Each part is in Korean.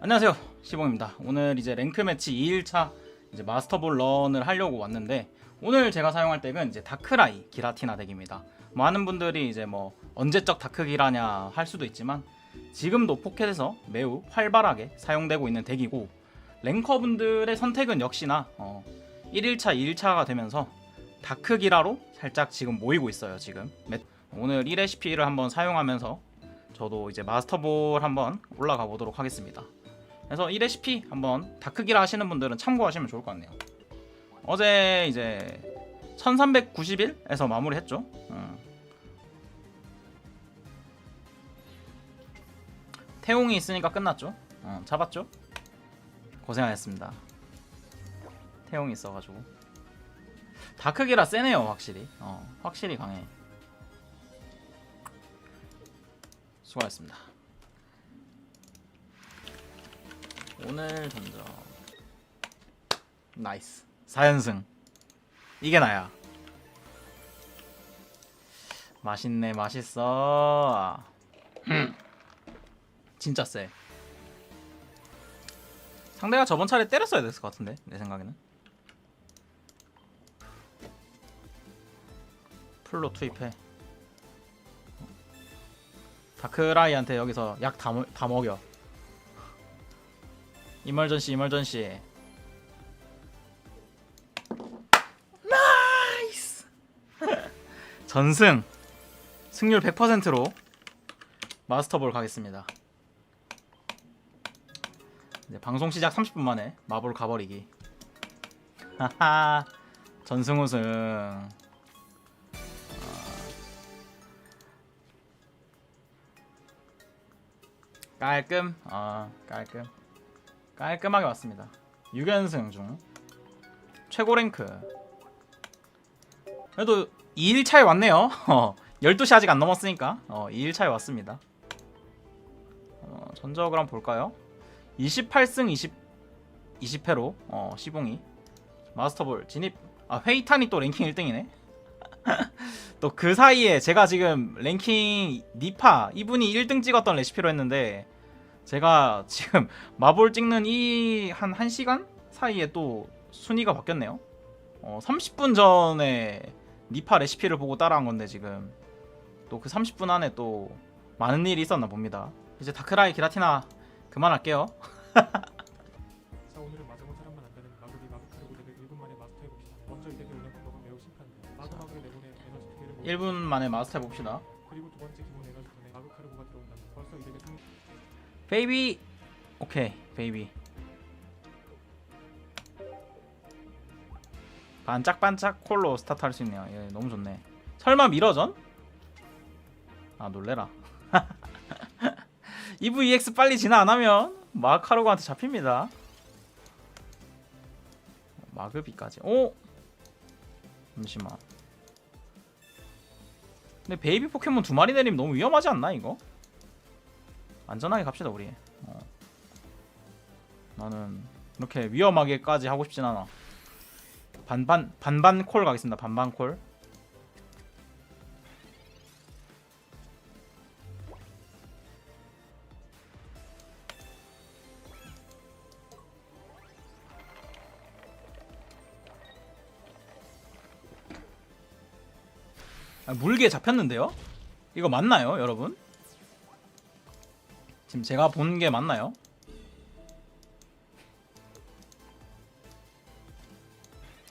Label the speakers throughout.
Speaker 1: 안녕하세요. 시봉입니다. 오늘 이제 랭크 매치 2일차 이제 마스터볼 런을 하려고 왔는데 오늘 제가 사용할 덱은 이제 다크라이 기라티나 덱입니다. 많은 분들이 이제 뭐 언제적 다크 기라냐 할 수도 있지만 지금도 포켓에서 매우 활발하게 사용되고 있는 덱이고 랭커분들의 선택은 역시나 어 1일차 2일차가 되면서 다크 기라로 살짝 지금 모이고 있어요 지금. 매- 오늘 이 레시피를 한번 사용하면서 저도 이제 마스터볼 한번 올라가 보도록 하겠습니다 그래서 이 레시피 한번 다크기라 하시는 분들은 참고하시면 좋을 것 같네요. 어제 이제 1391에서 마무리했죠. 음. 태웅이 있으니까 끝났죠. 어, 잡았죠. 고생하셨습니다. 태웅이 있어가지고 다크기라 세네요 확실히. 어, 확실히 강해. 수고하셨습니다. 오늘 전적. 나이스. 4연승. 이게 나야. 맛있네 맛있어. 음. 진짜 쎄. 상대가 저번 차례 때렸어야 됐을 것 같은데 내 생각에는. 풀로 투입해. 다크라이한테 여기서 약 다 다 먹여 이멀전시 이멀전시. 나이스! 전승. 승률 100%로 마스터볼 가겠습니다. 이제 방송 시작 30분 만에 마볼 가버리기. 하하. 전승 우승. 어. 깔끔. 아 깔끔 깔끔하게 왔습니다. 6연승 중 최고 랭크. 그래도 2일 차에 왔네요. 어, 12시 아직 안 넘었으니까 어, 2일 차에 왔습니다. 어, 전적을 한번 볼까요? 28승 20 20회로 어, 시봉이 마스터볼 진입. 아 회이탄이 또 랭킹 1등이네. 또 그 사이에 제가 지금 랭킹 니파 이분이 1등 찍었던 레시피로 했는데 제가 지금 마볼 찍는 이 한 1시간 사이에 또 순위가 바뀌었네요. 어, 30분 전에 니파 레시피를 보고 따라한 건데 지금 또 그 30분 안에 또 많은 일이 있었나 봅니다. 이제 다크라이 기라티나 그만할게요.
Speaker 2: 자 오늘은 마지막 사람만 안되는 마그리 마그카르고 덱을 1분 만에 마스터해봅시다 먼저 이 덱을 운영 방법은 매우 심플합니다 마그마그의 내분의 에너지 두 개를 모으고
Speaker 1: 1분 만에 마스터 해봅시다.
Speaker 2: 그리고 두 번째 기본
Speaker 1: 베이비. 오케이 베이비. 반짝반짝 콜로 스타트 할 수 있네요. 예, 너무 좋네. 설마 미러전? 아 놀래라. EVEX 빨리 진화 안하면 마카로그한테 잡힙니다. 마그비까지. 오! 잠시만. 근데 베이비 포켓몬 두 마리 내리면 너무 위험하지 않나 이거? 안전하게 갑시다 우리. 어. 나는 이렇게 위험하게까지 하고 싶진 않아. 반반 반반 콜 가겠습니다. 반반 콜. 아, 물개 잡혔는데요? 이거 맞나요, 여러분? 지금 제가 본 게 맞나요?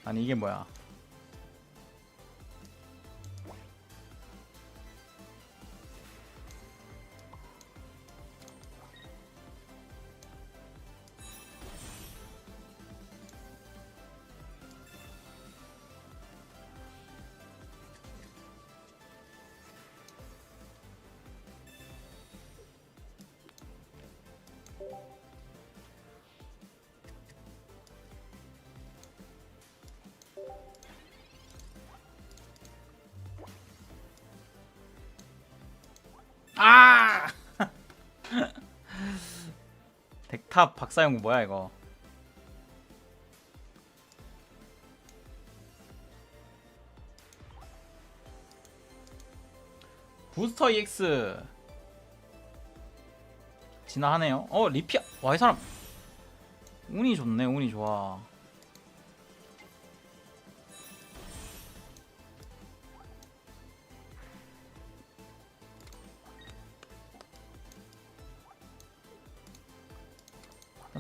Speaker 1: 아니 이게 뭐야? 아! 덱탑 박사용 뭐야 이거? 부스터 EX 진화하네요. 어 리피아 와 이 사람 운이 좋네 운이 좋아.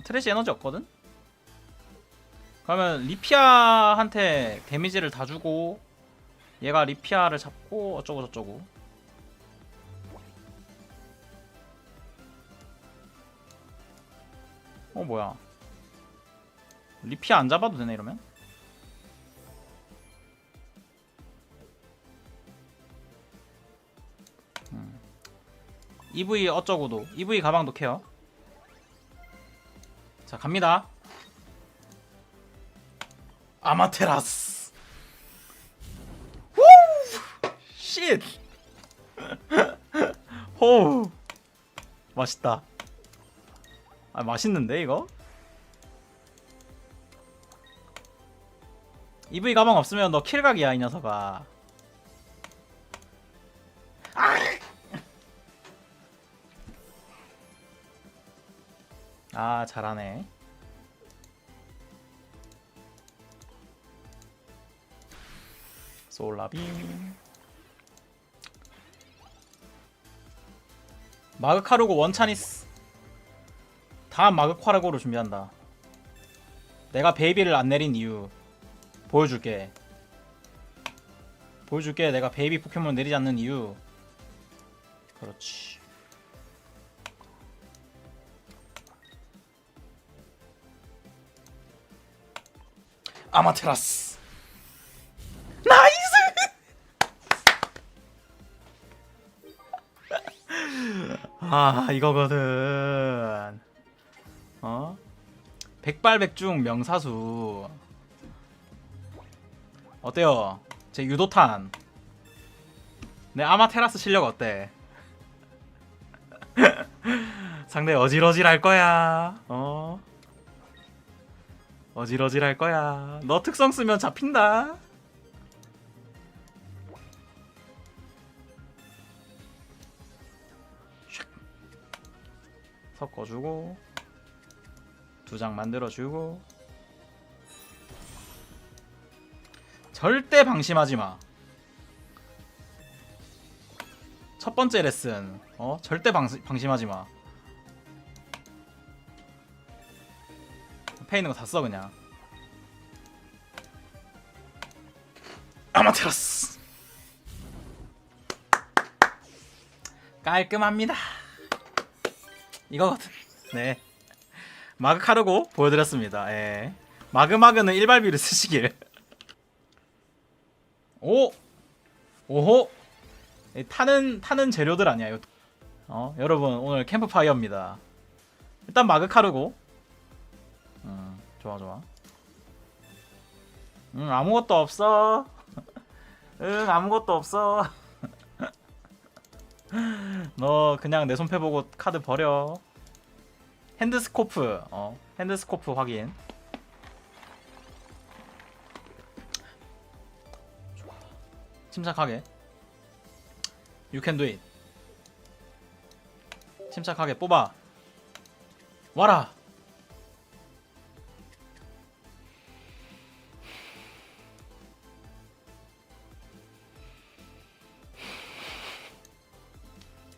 Speaker 1: 트래시 에너지 없거든? 그러면 리피아한테 데미지를 다 주고 얘가 리피아를 잡고 어쩌고 저쩌고 어 뭐야. 리피아 안 잡아도 되네 이러면? 음. EV 어쩌고도. EV 가방도 케어 자 갑니다. 아마테라스. 후! 쉿! 호우. 맛있다 아 맛있는데 이거? EV 가방 없으면 너 킬각이야 이 녀석아. 아! 잘하네. 솔라빔 마그카르고 원차니스 다음 마그카르고로 준비한다. 내가 베이비를 안 내린 이유 보여줄게. 보여줄게. 내가 베이비 포켓몬 내리지 않는 이유. 그렇지. 아마테라스. 나이스! 아 이거거든. 어 백발백중 명사수. 어때요? 제 유도탄. 내 아마테라스 실력 어때? 상대 어질어질할 거야. 어? 어질어질할 거야. 너 특성 쓰면 잡힌다. 샥. 섞어주고 두 장 만들어주고 절대 방심하지 마. 첫 번째 레슨, 어 절대 방, 방심하지 마. 앞에 있는 거 다 써 그냥. 아마테라스. 깔끔합니다. 이거거든. 네. 마그 카르고 보여드렸습니다. 예. 마그마그는 일발비를 쓰시길. 오! 오호! 이 타는 타는 재료들 아니야. 어 여러분 오늘 캠프파이어입니다. 일단 마그 카르고. 음 좋아 좋아. 응 아무것도 없어. 응 아무것도 없어. 너 그냥 내 손패 보고 카드 버려. 핸드스코프 어 핸드스코프 확인. 침착하게. You can do it. 침착하게 뽑아. 와라!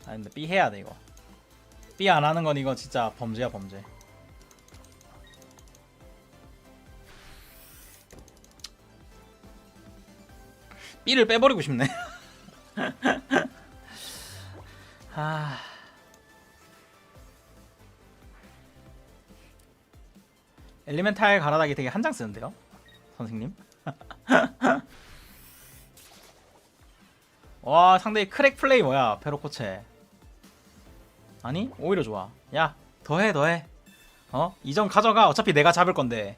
Speaker 1: 아 근데 B 해야 돼 이거 B 안 하는 건 이거 진짜 범죄야 범죄 B를 빼버리고 싶네. 아. 엘리멘탈 가라닥이 되게 한 장 쓰는데요, 선생님. 와 상대의 크랙 플레이 뭐야, 페로코체. 아니 오히려 좋아. 야 더해 더해. 어 이 점 가져가. 어차피 내가 잡을 건데.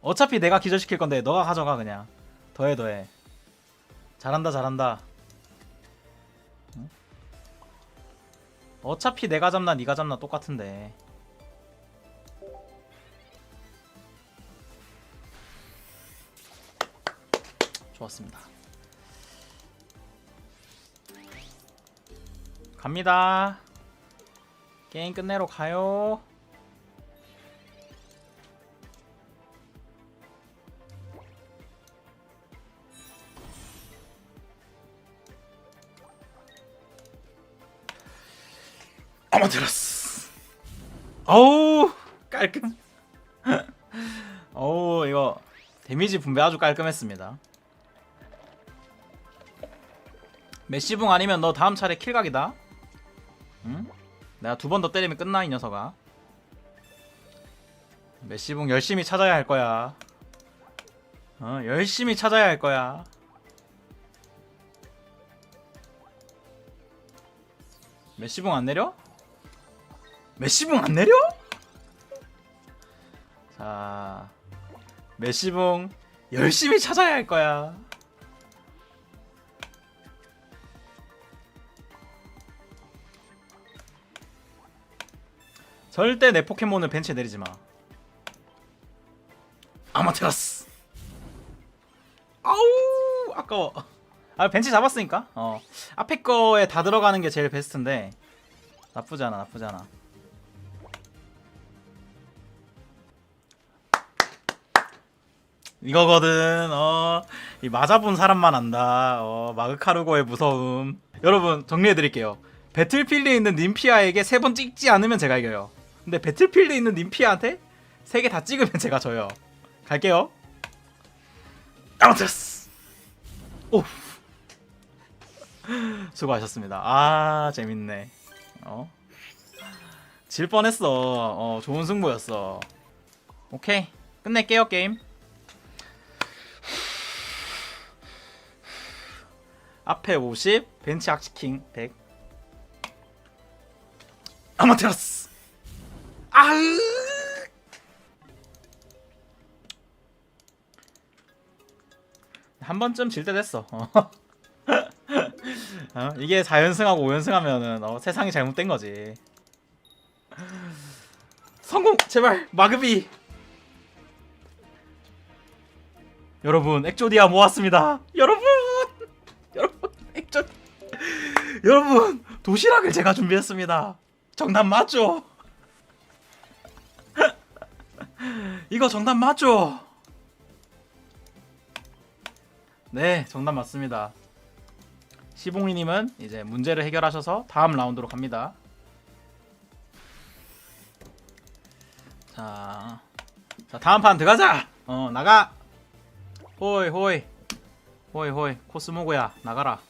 Speaker 1: 어차피 내가 기절시킬 건데 너가 가져가 그냥. 더해 더해. 잘한다 잘한다 응? 어차피 내가 잡나 네가 잡나 똑같은데 좋았습니다 갑니다 게임 끝내러 가요. 아마테라스. 어우 깔끔. 어우 이거 데미지 분배 아주 깔끔했습니다. 메시붕 아니면 너 다음 차례 킬각이다. 응? 내가 두 번 더 때리면 끝나 이 녀석아. 메시붕 열심히 찾아야 할 거야. 어 열심히 찾아야 할 거야. 메시붕 안 내려? 메시붕 안 내려? 자, 메시붕 열심히 찾아야 할 거야. 절대 내 포켓몬을 벤치에 내리지 마. 아마테라스. 아우 아까워. 아 벤치 잡았으니까. 어 앞에 거에 다 들어가는 게 제일 베스트인데 나쁘지 않아. 이거거든. 어, 이 맞아본 사람만 안다. 어, 마그카르고의 무서움. 여러분 정리해 드릴게요. 배틀필드에 있는 님피아에게 세 번 찍지 않으면 제가 이겨요. 근데 배틀필드에 있는 님피아한테 세 개 다 찍으면 제가 져요. 갈게요. 아무튼 오. 수고하셨습니다. 아 재밌네. 어. 질 뻔했어. 어 좋은 승부였어. 오케이 끝낼게요 게임. 앞에 50, 벤치 악시킹 100. 아마테라스. 아으. 한 번쯤 질 때 됐어. 어. 어, 이게 4연승하고 5연승하면은 어, 세상이 잘못된 거지. 성공 제발 마그비. 여러분 액조디아 모았습니다. 여러분 여러분 액조 여러분 도시락을 제가 준비했습니다. 정답 맞죠? 이거 정답 맞죠? 네, 정답 맞습니다. 시봉이님은 이제 문제를 해결하셔서 다음 라운드로 갑니다. 자, 자 다음 판 들어가자. 어 나가. 호이 호이 호이 호이 코스모고야 나가라.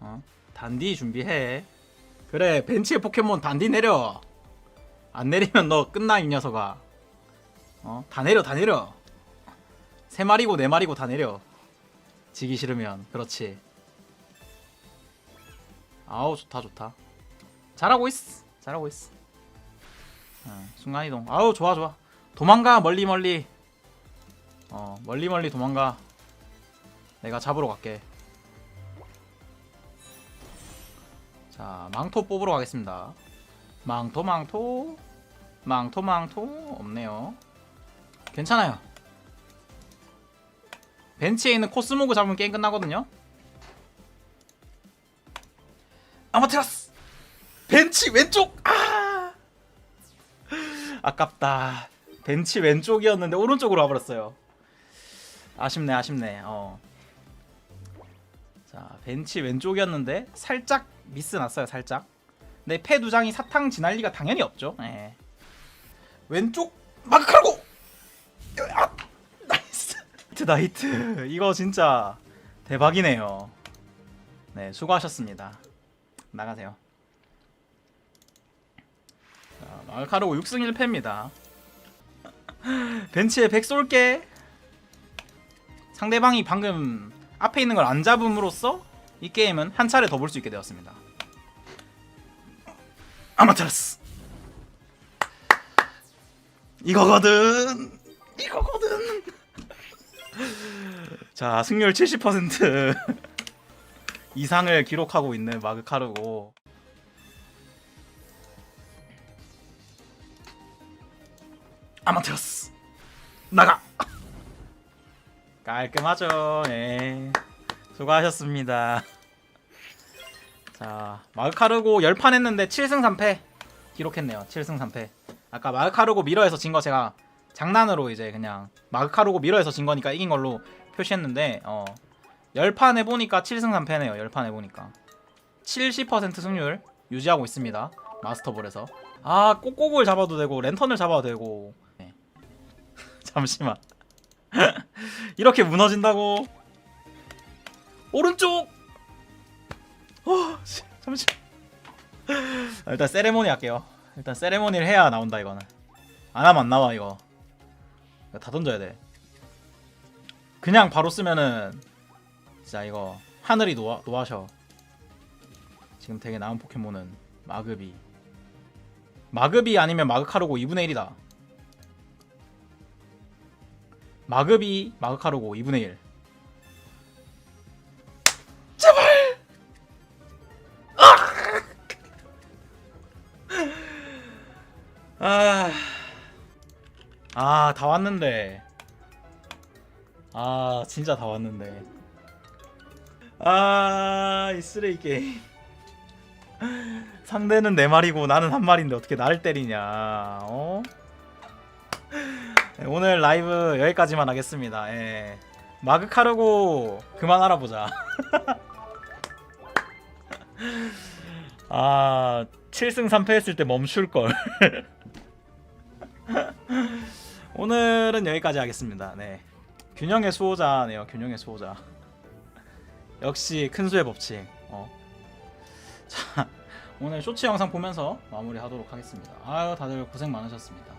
Speaker 1: 어 단디 준비해. 그래 벤치에 포켓몬 단디 내려. 안 내리면 너 끝나 이 녀석아. 어 다 내려 다 내려. 세 마리고 네 마리고 다 내려. 지기 싫으면 그렇지. 아우 좋다 좋다. 잘하고 있어. 잘하고 있어. 어, 순간 이동. 아우 좋아 좋아. 도망가 멀리 멀리. 어 멀리 멀리 도망가. 내가 잡으러 갈게. 자 망토 뽑으러 가겠습니다. 망토 망토 망토 망토 없네요. 괜찮아요. 벤치에 있는 코스모그 잡으면 게임 끝나거든요. 아마테라스 벤치 왼쪽 아 아깝다. 벤치 왼쪽이었는데 오른쪽으로 와버렸어요. 아쉽네 아쉽네. 어. 자 벤치 왼쪽이었는데 살짝 미스 났어요 살짝. 근데 패 두 장이 사탕 지날 리가 당연히 없죠. 예. 왼쪽 마크카고. 아. 나이트 나이트 이거 진짜 대박이네요. 네 수고하셨습니다. 나가세요. 자, 마크카르고 6승 1패입니다. 벤치에 100 쏠게. 상대방이 방금 앞에 있는 걸 안 잡음으로써 이 게임은 한 차례 더 볼 수 있게 되었습니다. 아마테라스. 이거거든. 이거거든. 자, 승률 70% 이상을 기록하고 있는 마그카르고. 아마테라스. 나가. 깔끔하죠. 예. 수고하셨습니다. 자 마그카르고 10판 했는데 7승 3패 기록했네요. 7승 3패 아까 마그카르고 미러에서 진 거 제가 장난으로 이제 그냥 마그카르고 미러에서 진 거니까 이긴 걸로 표시했는데 어 10판 해보니까 7승 3패네요 10판 해보니까. 70% 승률 유지하고 있습니다 마스터볼에서. 아 꼬꼬볼 잡아도 되고 랜턴을 잡아도 되고. 네. 잠시만. 이렇게 무너진다고? 오른쪽! 어, 씨, 잠시. 아, 일단 세레모니 할게요 일단 세레모니를 해야 나온다 이거는. 안 하면 안 나와 이거. 다 던져야 돼. 그냥 바로 쓰면은 진짜 이거 하늘이 노아, 노하셔. 지금 되게 나은 포켓몬은 마그비. 마그비 아니면 마그카르고 2분의 1이다. 마그비 마그카르고 2분의 1 다 왔는데. 아, 진짜 다 왔는데. 아, 이 쓰레기 게임. 상대는 네 마리고 나는 한 마리인데 어떻게 나를 때리냐? 어? 네, 오늘 라이브 여기까지만 하겠습니다. 예. 마그 카르고 그만 알아보자. 아, 7승 3패 했을 때 멈출 걸. 오늘은 여기까지 하겠습니다. 네. 균형의 수호자네요. 균형의 수호자. 역시 큰 수의 법칙. 어. 자, 오늘 쇼츠 영상 보면서 마무리하도록 하겠습니다. 아유, 다들 고생 많으셨습니다.